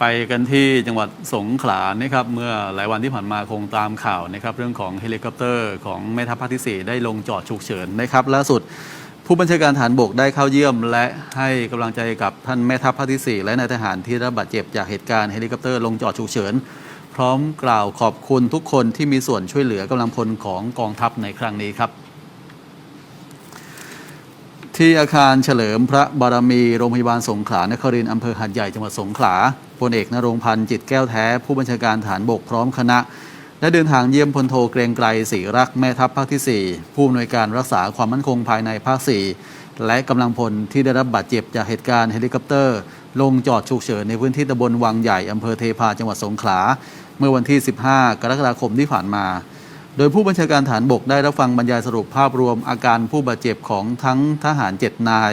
ไปกันที่จังหวัดสงขลานะครับเมื่อหลายวันที่ผ่านมาคงตามข่าวนะครับเรื่องของเฮลิคอปเตอร์ของแม่ทัพภาคที่ 4 ได้ลงจอดฉุกเฉินนะครับล่าสุดผู้บัญชาการฐานบกได้เข้าเยี่ยม และให้กำลังใจกับท่านแม่ทัพภาคที่ 4 และนายทหารที่ได้รับบาดเจ็บจากเหตุการณ์เฮลิคอปเตอร์ลงจอดฉุกเฉิน พร้อมกล่าวขอบคุณทุกคนที่มีส่วนช่วยเหลือกำลังพลของกองทัพในครั้งนี้ครับ ที่อาคารเฉลิมพระบารมีโรงพยาบาลสงขลานครินทร์อำเภอหัดใหญ่จังหวัดสงขลาพลเอกนรงพันธ์จิตแก้วแท้ ผู้บัญชาการฐานบกพร้อมคณะได้เดินทางเยี่ยมพลโทเกรงไกรศรีรักแม่ทัพภาคที่ 4 ผู้อำนวยการรักษาความมั่นคงภายในภาค 4 และกำลังพลที่ได้รับบาดเจ็บจากเหตุการณ์เฮลิคอปเตอร์ ลงจอดฉุกเฉินในพื้นที่ตำบลวังใหญ่อำเภอเทพาจังหวัดสงขลาเมื่อวันที่ 15 กรกฎาคมที่ผ่านมา โดยผู้บัญชาการฐานบกได้รับฟังบรรยายสรุปภาพรวมอาการผู้บาดเจ็บของทั้งทหาร7นาย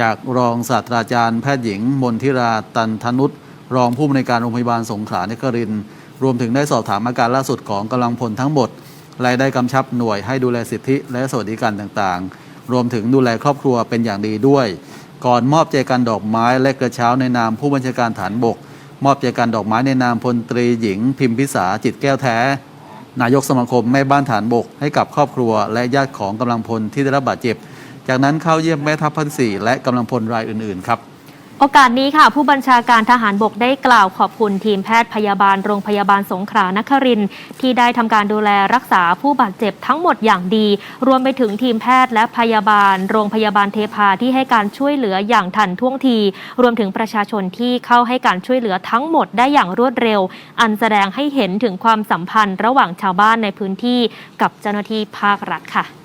จากรองศาสตราจารย์แพทย์หญิง มนทิราตันทนุษรองผู้อำนวยการโรงพยาบาลสงขลานครินทร์รวมถึงได้สอบถามอาการล่าสุดของกำลังพลทั้งหมดและได้กำชับหน่วยให้ดูแลสิทธิและสวัสดิการต่างๆ รวมถึงดูแลครอบครัวเป็นอย่างดีด้วย ก่อนมอบใจกันดอกไม้และกระเช้าในนามผู้บัญชาการฐานบก มอบใจกันดอกไม้ในนามพลตรีหญิง พิมพิสาจิตแก้วแท้ นายกสมาคมแม่บ้านฐานบกให้กับครอบครัว และญาติของกำลังพลที่ได้รับบาดเจ็บ จากนั้นเข้าเยี่ยมแม่ทัพพันสี่และกำลังพลรายอื่นๆครับ โอกาสนี้ค่ะ ผู้บัญชาการทหารบกได้กล่าวขอบคุณทีมแพทย์พยาบาลโรงพยาบาลสงขลานครินทร์ที่ได้ทำการดูแลรักษาผู้บาดเจ็บทั้งหมดอย่างดี รวมไปถึงทีมแพทย์และพยาบาล โรงพยาบาลเทพาที่ให้การช่วยเหลืออย่างทันท่วงที รวมถึงประชาชนที่เข้าให้การช่วยเหลือทั้งหมดได้อย่างรวดเร็ว อันแสดงให้เห็นถึงความสัมพันธ์ ระหว่างชาวบ้านในพื้นที่กับเจ้าหน้าที่ภาครัฐค่ะ